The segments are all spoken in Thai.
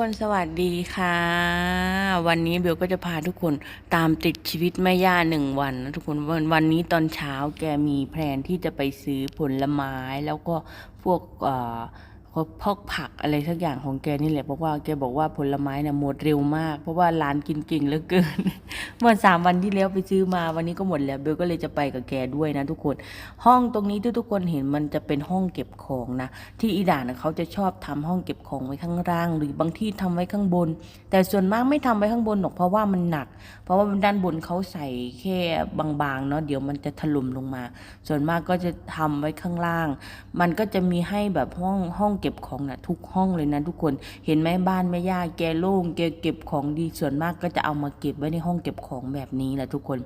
ทุกคนสวัสดีค่ะ วันนี้เบลก็จะพาทุกคนตามติดชีวิตแม่ย่าหนึ่งวันนะทุกคนวันวันนี้ตอนเช้าแกมีแพลนที่จะไปซื้อผลไม้แล้วก็พวก เอ่อพวกผักอะไรสักอย่างของแกนี่แหละเพราะว่าแกบอกว่าผลไม้เนี่ยหมดเร็วมาก เพราะว่าร้านกินเก่งเหลือเกิน เมื่อสามวันที่แล้วไปซื้อมาวันนี้ก็หมดแล้วเบลก็เลยจะไปกับแกด้วยนะทุกคน ห้องตรงนี้ที่ทุกคนเห็นมันจะเป็นห้องเก็บของนะ ที่อีด่านเขาจะชอบทำห้องเก็บของไว้ข้างล่าง หรือบางที่ทำไว้ข้างบน แต่ส่วนมากไม่ทำไว้ข้างบนหรอกเพราะว่ามันหนัก เพราะว่าด้านบนเขาใส่แค่บางๆเนาะเดี๋ยวมันจะถล่มลงมา ส่วนมากก็จะทำไว้ข้างล่าง มันก็จะมีให้แบบห้องห้องเก็บของนะทุกห้องเลยนะทุกคนเห็นไหมบ้านแม่ย่าแกโล่งแกเก็บของดีส่วนมากก็จะเอามาเก็บไว้ในห้องเก็บของแบบนี้แหละทุกคน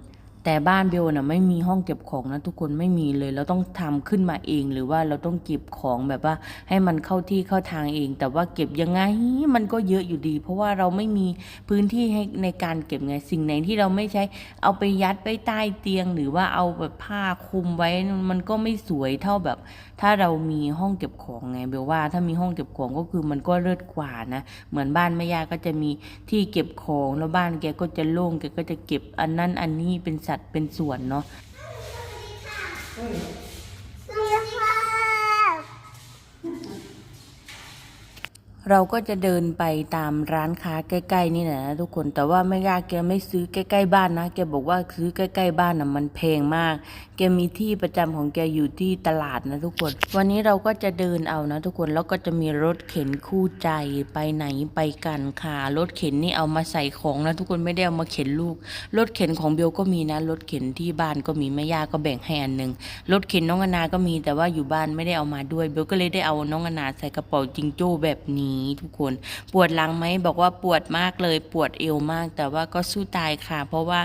แต่บ้านเบลน่ะไม่มีห้องเก็บของนะทุกคนไม่มีเลยเราต้องทำขึ้นมาเองหรือว่าเราต้องเก็บของแบบว่าให้มันเข้าที่เข้าทางเอง แต่ว่าเก็บยังไงมันก็เยอะอยู่ดี เพราะว่าเราไม่มีพื้นที่ให้ในการเก็บไงสิ่งไหนที่เราไม่ใช้เอาไปยัดไว้ใต้เตียง หรือว่าเอาแบบผ้าคลุมไว้มันก็ไม่สวยเท่าแบบ ถ้าเรามีห้องเก็บของไงเบลว่า ถ้ามีห้องเก็บของก็คือมันก็เลิศกว่านะเหมือนบ้านแม่ย่าก็จะมีที่เก็บของแล้วบ้านแกก็จะโล่งแกก็จะเก็บอันนั้นอันนี้เป็นสัดเป็นส่วนเนาะเราก็จะเดินไปตามร้านค้าใกล้ ๆ นี่แหละนะทุกคนแต่ว่าแม่ย่าแกไม่ซื้อใกล้ ๆ บ้านนะแกบอกว่าซื้อใกล้ ๆ บ้านน่ะมันแพงมากแกมีที่ประจำของแกอยู่ที่ตลาดนะทุกคน วันนี้เราก็จะเดินเอานะทุกคน แล้วก็จะมีรถเข็นคู่ใจไปไหนไปกันค่ะ รถเข็นนี่เอามาใส่ของนะทุกคนไม่ได้เอามาเข็นลูก รถเข็นของเบลก็มีนะ รถเข็นที่บ้านก็มีแม่ย่าก็แบ่งให้อันหนึ่งรถเข็นน้องอนาก็มีแต่ว่าอยู่บ้านไม่ได้เอามาด้วยเบลก็เลยได้เอาน้องอนาใส่กระเป๋าจิงโจ้แบบนี้ทุกคน ปวดหลังไหมบอกว่าปวดมากเลยปวดเอวมาก แต่ว่าก็สู้ตายค่ะ เพราะว่า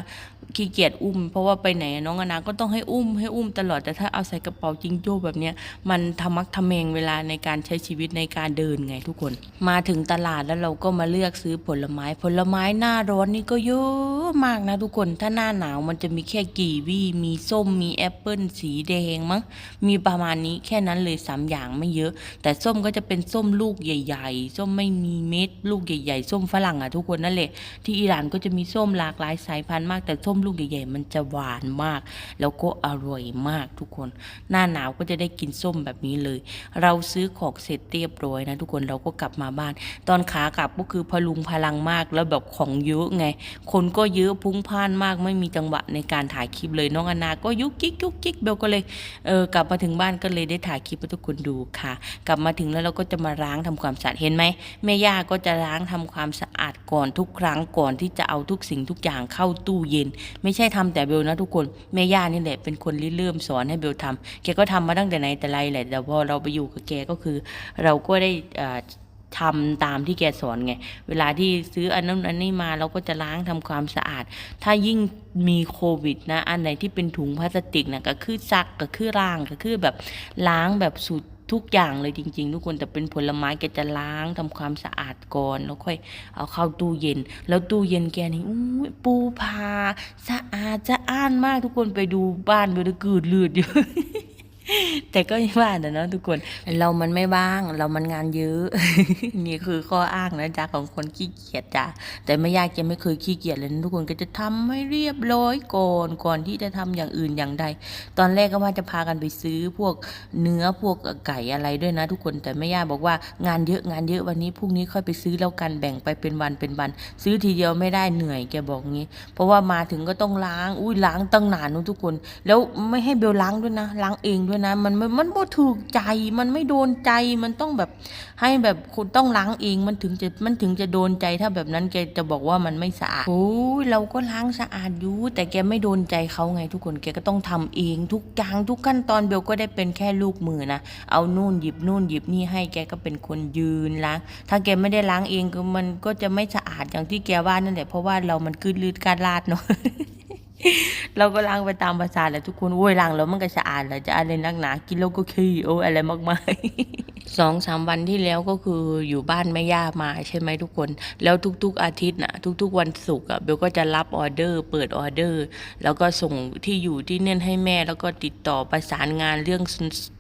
ขี้เกียจอุ้ม เพราะว่าไปไหนน้องอนาก็ต้องให้อุ้มให้อุ้มตลอดแต่ถ้าเอาใส่กระเป๋าจิงโจ้แบบเนี้ยมันทำมักทำเมงเวลาในการใช้ชีวิตในการเดินไงทุกคน มาถึงตลาดแล้วเราก็มาเลือกซื้อผลไม้ผลไม้หน้าร้อนนี่ก็เยอะมากนะทุกคนถ้าหน้าหนาวมันจะมีแค่กีวีมีส้มมีแอปเปิลสีแดงมั้งมีประมาณนี้แค่นั้นเลยสามอย่างไม่เยอะ แต่ส้มก็จะเป็นส้มลูกใหญ่ๆ ส้มไม่มีเม็ดลูกใหญ่ๆ ส้มฝรั่งอะทุกคนนั่นแหละที่อิหร่านก็จะมีส้มหลากหลายสายพันธุ์มากแต่ส้มลูกใหญ่ๆมันจะหวานมาก แล้วก็อร่อยมากทุกคน หน้าหนาวก็จะได้กินส้มแบบนี้เลย เราซื้อของเสร็จเรียบร้อยนะทุกคนเราก็กลับมาบ้าน ตอนขากลับก็คือพลุงพลังมากแล้วแบบของเยอะไง คนก็เยอะพลุ้งพ่านมากไม่มีจังหวะในการถ่ายคลิปเลยน้องอนาก็ยุกยิกยุกยิกเบลก็เลยเออกลับมาถึงบ้านก็เลยได้ถ่ายคลิปให้ทุกคนดูค่ะ กลับมาถึงแล้วเราก็จะมาล้างทำความสะอาดเห็นไหมแม่ย่าก็จะล้างทำความสะอาดก่อนทุกครั้งก่อนที่จะเอาทุกสิ่งทุกอย่างเข้าตู้เย็นไม่ใช่ทำแต่เบลนะทุกคนแม่ย่านี่แหละเป็นคนริเริ่มสอนให้เบลทำแกก็ทำมาตั้งแต่ไหนแต่ไรแหละแต่พอเราไปอยู่กับแกก็คือ เราก็ได้อ่อทำตามที่แกสอนไง เวลาที่ซื้ออันนั้นอันนี้มาเราก็จะล้างทำความสะอาด ถ้ายิ่งมีโควิดนะ อันไหนที่เป็นถุงพลาสติกนะก็คือซักก็คือล้างก็คือแบบล้างแบบสุด ทุกอย่างเลยจริง ๆ ทุกคนแต่เป็นผลไม้แกจะล้างทำความสะอาดก่อน แล้วค่อยเอาเข้าตู้เย็น แล้วตู้เย็นแกนี่อู้ปูพาสะอาดจะอ้านมากทุกคนไปดูบ้านไปดูกืดเลือดอยู่ แต่ก็ไม่ว่านะเนาะทุกคนเรามันไม่บ้าง เรามันงานเยอะ นี่คือข้ออ้างนะจ๊ะของคนขี้เกียจจ้ะแต่ไม่ยากจะไม่เคยขี้เกียจเลยนะทุกคนก็จะทำให้เรียบร้อยก่อนก่อนที่จะทำอย่างอื่นอย่างใด ตอนแรกก็ว่าจะพากันไปซื้อพวกเนื้อพวกไก่อะไรด้วยนะ ทุกคนแต่แม่ย่าบอกว่างานเยอะงานเยอะวันนี้พรุ่งนี้ค่อยไปซื้อแล้วกันแบ่งไปเป็นวันเป็นวัน ซื้อทีเดียวไม่ได้เหนื่อยแกบอกงี้ เพราะว่ามาถึงก็ต้องล้างอุ้ยล้างตั้งนานนู้นทุกคน แล้วไม่ให้เบลล้างด้วยนะล้างเองด้วยนะมันมันมันบ่ถูกใจ มันไม่โดนใจ มันต้องแบบให้แบบคุณต้องล้างเอง มันถึงจะมันถึงจะโดนใจถ้าแบบนั้นแกจะบอกว่ามันไม่สะอาดโอ้ยเราก็ล้างสะอาดอยู่แต่แกไม่โดนใจเขาไง ทุกคนแกก็ต้องทำเองทุกอย่างทุกขั้นตอนเบลก็ได้เป็นแค่ลูกมือนะเอานู่นหยิบนู่นหยิบนี่ให้แกก็เป็นคนยืนล้าง ถ้าแกไม่ได้ล้างเองก็มันก็จะไม่สะอาดอย่างที่แกว่านั่นแหละเพราะว่าเรามันคืดลืดการลาดเนาะ เราก็ล้างไปตามภาษาแหละทุกคนโอ้ยล้างแล้วมันก็สะอาดแหละจะอะไรนักหนากินแล้วก็ขี้โอ้อะไรมากมายสองสามวันที่แล้วก็คืออยู่บ้านแม่ย่ามาใช่ไหมทุกคน แล้วทุก ๆอาทิตย์น่ะ ทุก ๆ วันศุกร์อะเบลก็จะรับออเดอร์ เปิดออเดอร์ แล้วก็ส่งที่อยู่ที่เน่นให้แม่แล้วก็ติดต่อประสานงานเรื่อง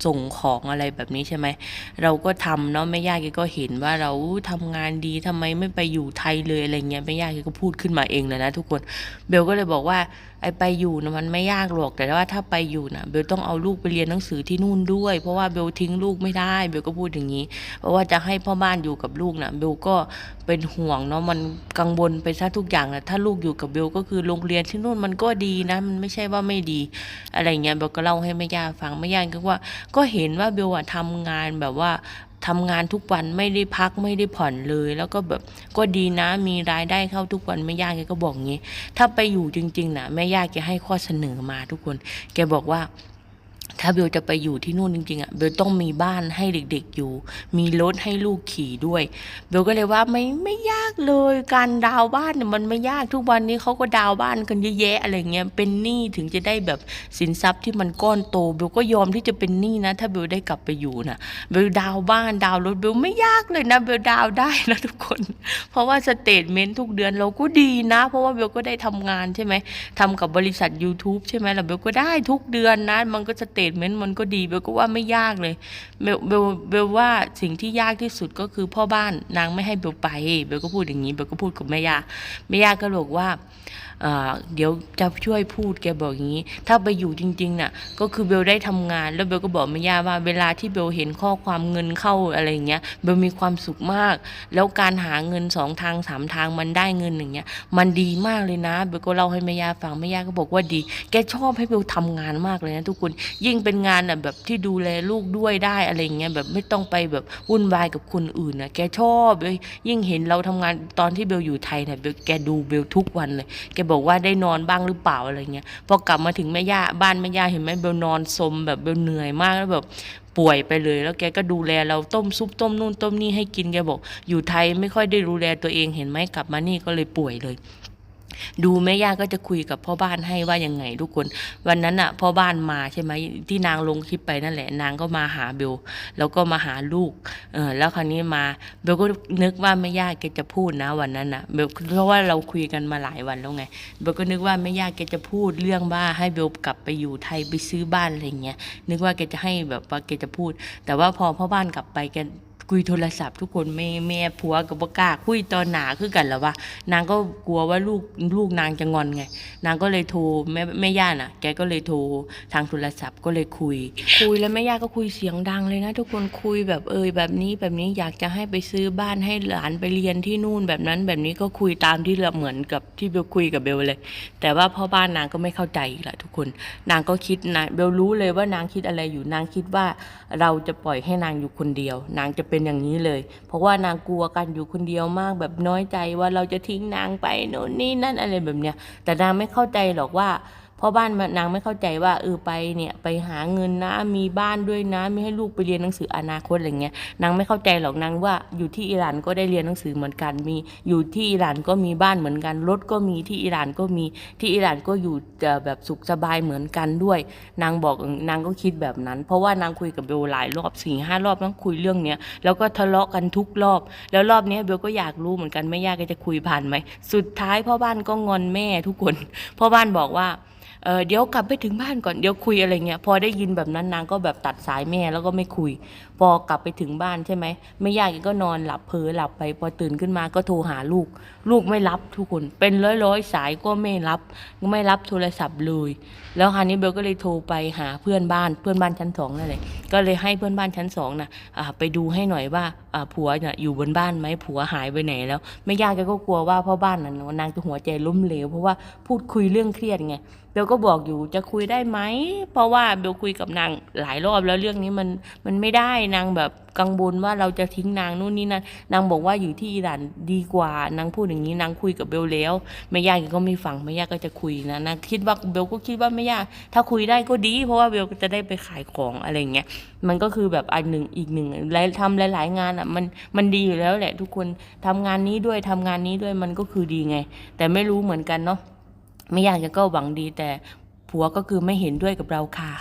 ส่งของอะไรแบบนี้ใช่ไหมเราก็ทำเนาะแม่ย่าแกก็เห็นว่าเราทำงานดีทำไมไม่ไปอยู่ไทยเลยอะไรเงี้ยแม่ย่าแกก็พูดขึ้นมาเองเลยนะทุกคนเบลก็เลยบอกว่า ไอไปอยู่นะมันไม่ยากหรอกแต่ว่าถ้าไปอยู่นะเบลต้องเอาลูกไปเรียนหนังสือที่นู่นด้วย เพราะว่าเบลทิ้งลูกไม่ได้เบลก็พูดอย่างนี้ เพราะว่าจะให้พ่อบ้านอยู่กับลูกนะเบลก็เป็นห่วงเนาะมันกังวลไปซะทุกอย่างนะถ้าลูกอยู่กับเบลก็คือโรงเรียนที่นู่นมันก็ดีนะมันไม่ใช่ว่าไม่ดีอะไรเงี้ยเบลก็เล่าให้แม่ย่าฟังแม่ย่าก็ว่าก็เห็นว่าเบลอะทำงานแบบว่า ทำงานทุกวันไม่ได้พักไม่ได้ผ่อนเลย แล้วก็แบบก็ดีนะมีรายได้เข้าทุกวันแม่ย่าแกก็บอกงี้ ถ้าไปอยู่จริงๆนะแม่ย่าแกให้ข้อเสนอมาทุกคน แกบอกว่า ถ้าเบลจะไปอยู่ที่นู่นจริงๆอะเบลต้องมีบ้านให้เด็ก ๆอยู่ มีรถให้ลูกขี่ด้วยเบลก็เลยว่าไม่ไม่ยากเลยการดาวบ้านเนี่ยมันไม่ยากทุกวันนี้เขาก็ดาวบ้านกันเยอะแยะอะไรเงี้ยเป็นหนี้ถึงจะได้แบบสินทรัพย์ที่มันก้อนโตเบลก็ยอมที่จะเป็นหนี้นะ ถ้าเบลได้กลับไปอยู่นะเบลดาวบ้านดาวรถเบลไม่ยากเลยนะเบลดาวได้นะทุกคน เพราะว่าสเตทเมนต์ทุกเดือนเราก็ดีนะ เพราะว่าเบลก็ได้ทำงานใช่ไหมทำกับบริษัท YouTube ใช่ไหมแล้วเบลก็ได้ทุกเดือนนะมันก็สเตทเมนต์มันก็ดีเบลก็ว่าไม่ยากเลยเบลเบลเบลว่าสิ่งที่ยากที่สุดก็คือพ่อบ้านนางไม่ให้เบลไปเบลก็พูดอย่างนี้เบลก็พูดกับแม่ย่าแม่ย่าก็บอกว่า เดี๋ยวจะช่วยพูดแกบอกอย่างนี้ ถ้าไปอยู่จริงๆน่ะก็คือเบลได้ทำงาน แล้วเบลก็บอกแม่ย่าว่า เวลาที่เบลเห็นข้อความเงินเข้าอะไรอย่างเงี้ยเบลมีความสุขมาก แล้วการหาเงินสองทางสามทางมันได้เงินอย่างเงี้ยมันดีมากเลยนะเบลก็เล่าให้แม่ย่าฟังแม่ย่าก็บอกว่าดี แกชอบให้เบลทำงานมากเลยนะทุกคนยิ่งเป็นงานอะแบบที่ดูแลลูกด้วยได้อะไรอย่างเงี้ยแบบไม่ต้องไปแบบวุ่นวายกับคนอื่นนะแกชอบเลยยิ่งเห็นเราทำงานตอนที่เบลอยู่ไทยเนี่ยเบลแกดูเบลทุกวันเลยแกบอกว่าได้นอนบ้างหรือเปล่าอะไรเงี้ยพอกลับมาถึงแม่ย่าบ้านแม่ย่าเห็นไหมเบลนอนสมแบบเบลเหนื่อยมากแล้วแบบป่วยไปเลย แล้วแกก็ดูแลเราต้มซุปต้มนู่นต้มนี่ให้กินแกบอก อยู่ไทยไม่ค่อยได้ดูแลตัวเองเห็นไหมกลับมานี่ก็เลยป่วยเลย ดูแม่ย่าก็จะคุยกับพ่อบ้านให้ว่ายังไงทุกคน วันนั้นอะพ่อบ้านมาใช่ไหมที่นางลงคลิปไปนั่นแหละ นางก็มาหาเบลแล้วก็มาหาลูกเออแล้วคราวนี้มาเบลก็นึกว่าแม่ย่าแกจะพูดนะวันนั้นอะเบลเพราะว่าเราคุยกันมาหลายวันแล้วไงเบลก็นึกว่าแม่ย่าแกจะพูดเรื่องว่าให้เบลกลับไปอยู่ไทยไปซื้อบ้านอะไรเงี้ยนึกว่าแกจะให้แบบว่าแกจะพูด แต่ว่าพอพ่อบ้านกลับไปแก คุยโทรศัพท์ทุกคนแม่แม่ผัวกับบ่กล้าคุยตอนหนาคือกันแล้วว่านางก็กลัวว่าลูกลูกนางจะงอนไง นางก็เลยโทรแม่แม่ย่าน่ะ แกก็เลยโทรทางโทรศัพท์ก็เลยคุย คุยแล้วแม่ย่าก็คุยเสียงดังเลยนะ ทุกคนคุยแบบเอยแบบนี้แบบนี้อยากจะให้ไปซื้อบ้านให้หลานไปเรียนที่นู่นแบบนั้นแบบนี้ก็คุยตามที่เราเหมือนกับที่เบลคุยกับเบลเลย แต่ว่าพ่อบ้านนางก็ไม่เข้าใจอีกแหละทุกคน นางก็คิดนะเบลรู้เลยว่านางคิดอะไรอยู่นางคิดว่าเราจะปล่อยให้นางอยู่คนเดียว นางจะเป็นอย่างนี้เลย เพราะว่านางกลัวกันอยู่คนเดียวมากแบบน้อยใจว่าเราจะทิ้งนางไปโน่นนี่นั่นอะไรแบบเนี้ยแต่นางไม่เข้าใจหรอกว่า พ่อบ้านนางไม่เข้าใจว่าเออไปเนี่ยไปหาเงินนะมีบ้านด้วยนะไม่ให้ลูกไปเรียนหนังสืออนาคตอะไรเงี้ยนางไม่เข้าใจหรอกนางว่าอยู่ที่อิหร่านก็ได้เรียนหนังสือเหมือนกันมี อยู่ที่อิหร่านก็มีบ้านเหมือนกันรถก็มีที่อิหร่านก็มีที่อิหร่านก็อยู่แบบสุขสบายเหมือนกันด้วย นางบอกนางก็คิดแบบนั้น เพราะว่านางคุยกับเบลหลายรอบสี่ห้ารอบต้องคุยเรื่องเนี้ยแล้วก็ทะเลาะกันทุกรอบ แล้วรอบนี้เบลก็อยากรู้เหมือนกันไม่ยากจะคุยผ่านไหมสุดท้ายพ่อบ้านก็งอนแม่ทุกคนพ่อบ้านบอกว่า เออเดี๋ยวกลับไปถึงบ้านก่อนเดี๋ยวคุยอะไรเงี้ยพอได้ยินแบบนั้นนางก็แบบตัดสายแม่แล้วก็ไม่คุย พอกลับไปถึงบ้านใช่ไหมไม่ยากก็นอนหลับเพลอหลับไป พอตื่นขึ้นมาก็โทรหาลูก ลูกไม่รับทุกคนเป็นร้อยร้อยสายก็ไม่รับไม่รับโทรศัพท์เลยแล้วคราวนี้เบลก็เลยโทรไปหาเพื่อนบ้านเพื่อนบ้านชั้นสองนั่นแหละก็เลยให้เพื่อนบ้านชั้นสองน่ะไปดูให้หน่อยว่าผัวน่ะอยู่บนบ้านไหมผัวหายไปไหนแล้วไม่ยากแกก็กลัวว่าพ่อบ้านน่ะนางจะหัวใจล้มเหลวเพราะว่าพูดคุยเรื่องเครียดไง ลก็บอกอยู่จะคุยได้ไหม เพราะว่าเบลคุยกับนางหลายรอบแล้วเรื่องนี้มันมันไม่ได้นางแบบกังวลว่าเราจะทิ้งนางนู่นนี่นั่นนางบอกว่าอยู่ที่อิหร่านดีกว่านางพูดอย่างนี้นางคุยกับเบลแล้วไม่ยากก็ไม่ฟังไม่ยากก็จะคุยนะนางคิดว่าเบลก็คิดว่าไม่ยากถ้าคุยได้ก็ดี เพราะว่าเบลจะได้ไปขายของอะไรเงี้ยมันก็คือแบบอันหนึ่งอีกหนึ่งหลายทำหลาย ๆ งานอะมันมันดีอยู่แล้วแหละ ทุกคนทำงานนี้ด้วยทำงานนี้ด้วยมันก็คือดีไง แต่ไม่รู้เหมือนกันเนาะ ไม่อยากจะก็หวังดีแต่ผัวก็คือไม่เห็นด้วยกับเราค่ะ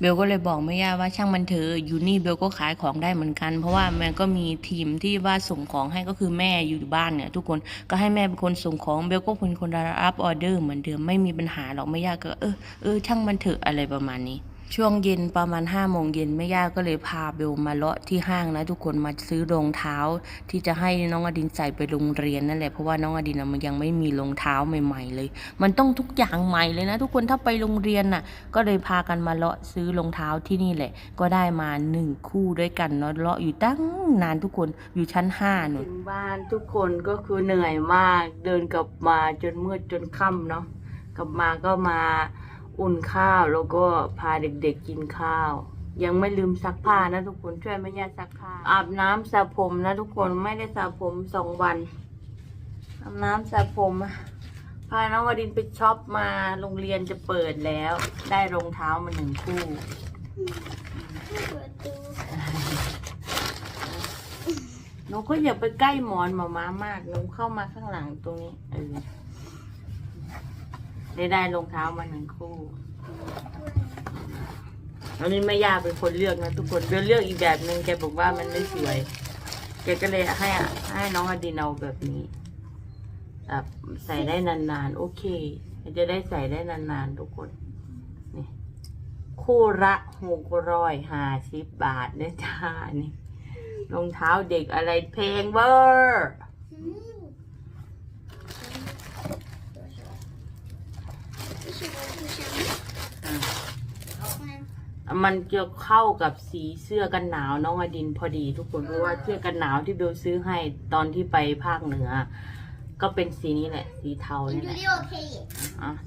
เบลก็เลยบอกแม่ย่าว่าช่างมันเถอะอยู่นี่เบลก็ขายของได้เหมือนกัน เพราะว่าแม่ก็มีทีมที่ว่าส่งของให้ก็คือแม่อยู่บ้านเนี่ยทุกคนก็ให้แม่เป็นคนส่งของเบลก็เป็นคนรับออเดอร์เหมือนเดิมไม่มีปัญหาหรอกแม่ย่าก็เออเออช่างมันเถอะอะไรประมาณนี้ ช่วงเย็นประมาณห้าโมงเย็นแม่ย่าก็เลยพาเบลมาเลาะที่ห้างนะทุกคนมาซื้อรองเท้า ที่จะให้น้องอดินใส่ไปโรงเรียนนั่นแหละเพราะว่าน้องอดินนะมันยังไม่มีรองเท้าใหม่ ๆ เลย มันต้องทุกอย่างใหม่เลยนะ ทุกคนถ้าไปโรงเรียนน่ะ ก็เลยพากันมาเลาะซื้อรองเท้าที่นี่แหละ ก็ได้มาหนึ่งคู่ด้วยกันเนาะเลาะอยู่ตั้งนานทุกคนอยู่ชั้นห้าหนูถึงบ้านทุกคนก็คือเหนื่อยมากเดินกลับมาจนมืดจนค่ำเนาะกลับมาก็มา อุ่นข้าวแล้วก็พาเด็กๆกินข้าว ยังไม่ลืมซักผ้านะทุกคนช่วยแม่ย่าซักผ้าอาบน้ำสระผมนะทุกคนไม่ได้สระผมสองวันอาบน้ำสระผมพาน้องวดินไปช็อปมาโรงเรียนจะเปิดแล้ว ได้รองเท้ามาหนึ่งคู่หนูก็อย่าไปใกล้หมอนหมามามากหนูเข้ามาข้างหลังตรงนี้เออ ได้ได้รองเท้ามาหนึ่งคู่ อันนี้ไม่ยากเป็นคนเลือกนะทุกคนเบลเลือกอีกแบบหนึ่งแกบอกว่ามันไม่สวยแกก็เลยให้ให้น้องอดินเอาแบบนี้แบบใส่ได้นานๆ โอเคจะได้ใส่ได้นานๆ ทุกคนนี่คู่ละหกร้อยห้าสิบบาทนะจ้านี่รองเท้าเด็กอะไรเพลงเวอร์ มันจะเข้ากับสีเสื้อกันหนาวน้องอดินพอดี ทุกคนเพราะว่าเสื้อกันหนาวที่เบลซื้อให้ตอนที่ไปภาคเหนือ ก็เป็นสีนี้แหละ สีเทานี่แหละ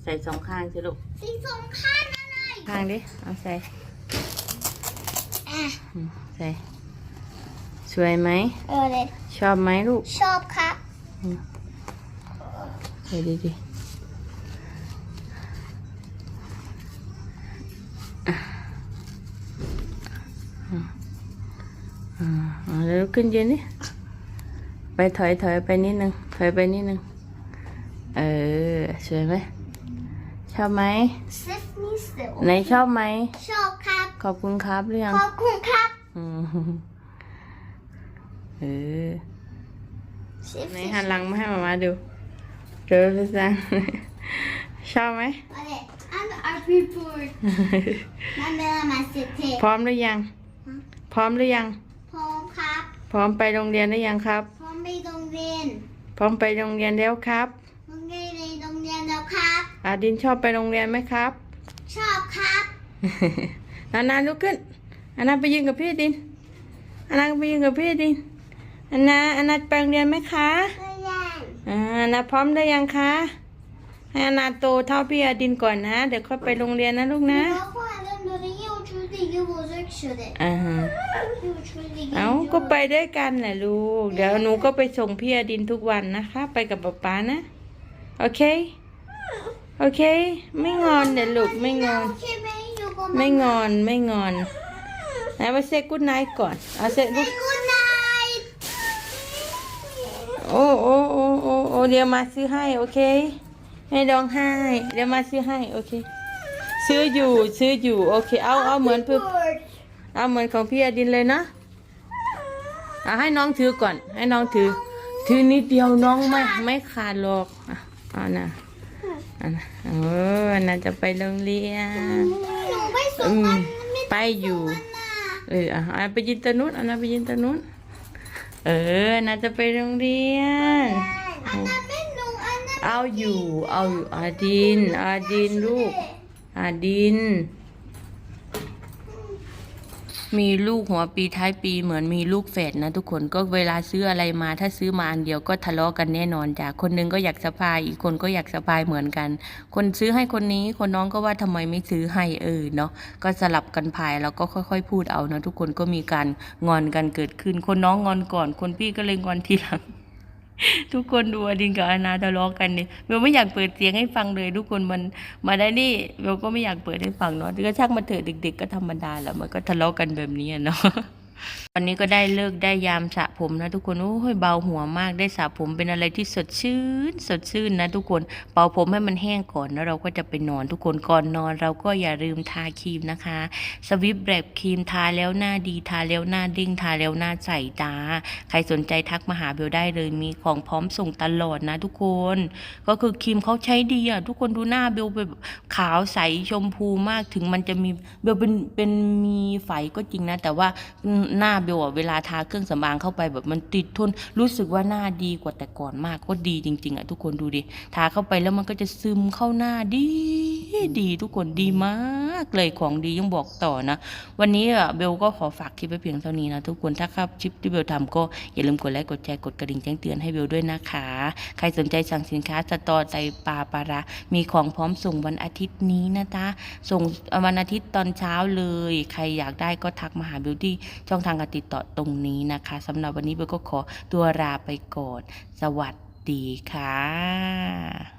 ใส่สองข้างสิลูกสีสองข้างอะไรข้างดิเอาใส่ใส่สวยไหมเออเลยชอบไหมลูกชอบครับเดีดีๆ ขึ้นยืนดิไปถอยถอยไปนิดนึงถอยไปนิดนึง เออสวยไหมชอบไหมซิฟนี่สวยไหนชอบไหมชอบครับ ขอบคุณครับหรือยังขอบคุณครับอืมเออซิฟไหนนี่หันหลังมาให้มามาดูเจอพี่ซังชอบไหมโอเค I'm Arby Bird มันเป็นอะไรมาสิเทพร้อมหรือยัง พร้อมหรือยังพร้อมครับ พร้อมไปโรงเรียนหรือยังครับ พร้อมไปโรงเรียน พร้อมไปโรงเรียนแล้วครับโรงเรียนในโรงเรียนแล้วครับอาดินชอบไปโรงเรียนไหมครับ ชอบครับนานาลุกขึ้นอานาไปยืนกับพี่ดินอานาไปยืนกับพี่ดินอานาอานาไปโรงเรียนไหมคะเรียนอ่าอานาพร้อมหรือยังคะให้อานาโตเท่าพี่อาดินก่อนนะ เดี๋ยวค่อยไปโรงเรียนนะลูกนะ อ่าฮะเอาก็ไปด้วยกันแหละลูก เดี๋ยวหนูก็ไปส่งพี่อดินทุกวันนะคะ ไปกับป๊าป๊านะ โอเค โอเค ไม่งอนเดี๋ยวลูกไม่งอน ไม่งอนไม่งอนไหนมาเซ็กกูไนก่อนเอาเซ็กกูโอ้โอ้โอ้โอ้เดี๋ยวมาซื้อให้ โอเค ให้ดองให้ เดี๋ยวมาซื้อให้ โอเค ซื้ออยู่ซื้ออยู่ โอเค เอาเอาเหมือนเพื่อ Bird เอาเหมือนของพี่อดินเลยนะเอาให้น้องถือก่อน ให้น้องถือ ถือนิดเดียวน้องไม่ไม่ขาดหรอกอะเอานะเอานะเออน่าจะไปโรงเรียนหนูไม่สอืนมมันไปอยู่น่ะเอออะเอาไปยินตะนุนเอานะไปยินตะนุนเออน่าจะไปโรงเรียน อันนั้นไม่หนูอันนั้นเอาอยู่เอาอยู่อาดินอาดินลูก อาดิน มีลูกหัวปีท้ายปีเหมือนมีลูกแฝดนะทุกคนก็เวลาซื้ออะไรมาถ้าซื้อมาอันเดียวก็ทะเลาะกันแน่นอนจ้ะคนนึงก็อยากสะพายอีกคนก็อยากสะพายเหมือนกัน คนซื้อให้คนนี้คนน้องก็ว่าทำไมไม่ซื้อให้เออเนาะก็สลับกันพายแล้วก็ค่อย ๆ พูดเอานะทุกคนก็มีการงอนกันเกิดขึ้น คนน้องงอนก่อน คนพี่ก็เลยงอนทีหลัง ทุกคนดูอดินกับอานาทะเลาะกันเนี่ยเบลไม่อยากเปิดเสียงให้ฟังเลย ทุกคนมันมาได้นี่เบลก็ไม่อยากเปิดให้ฟังเนาะก็ช่างมาเถอะเด็ก ๆ ก็ธรรมดาแหละมันก็ทะเลาะกันแบบนี้เนาะ วันนี้ก็ได้เลิกได้ยามสระผมนะทุกคนโอ้ยเบาหัวมากได้สระผมเป็นอะไรที่สดชื่น สดชื่นนะทุกคนเป่าผมให้มันแห้งก่อนแล้วเราก็จะไปนอนทุกคนก่อนนอน เราก็อย่าลืมทาครีมนะคะ สวิปแบบครีมทาแล้วหน้าดีทาแล้วหน้าเด้งทาแล้วหน้าใสตา ใครสนใจทักมาหาเบลได้เลยมีของพร้อมส่งตลอดนะทุกคน ก็คือครีมเขาใช้ดีอะทุกคนดูหน้าเบลแบบขาวใสชมพูมากถึงมันจะมีเบลเป็นเป็นมีไฝก็จริงนะ แต่ว่าหน้าเบลอะเวลาทาเครื่องสำอางเข้าไปแบบมันติดทนรู้สึกว่าหน้าดีกว่าแต่ก่อนมากก็ดีจริง ๆอะทุกคนดูดิทาเข้าไปแล้วมันก็จะซึมเข้าหน้าดีดีทุกคนดีมาก เลยของดียังบอกต่อนะ วันนี้เบลก็ขอฝากคลิปไว้เพียงเท่านี้นะทุกคนถ้าครับคลิปที่เบลทำก็อย่าลืมกดไลค์กดแชร์กดกระดิ่งแจ้งเตือนให้เบลด้วยนะคะ ใครสนใจสั่งสินค้าสตอไตปลาปลาร้ามีของพร้อมส่งวันอาทิตย์นี้นะจ๊ะส่งวันอาทิตย์ตอนเช้าเลย ใครอยากได้ก็ทักมาหาเบลที่ช่องทางการติดต่อตรงนี้นะคะสำหรับวันนี้เบลก็ขอตัวลาไปก่อน สวัสดีค่ะ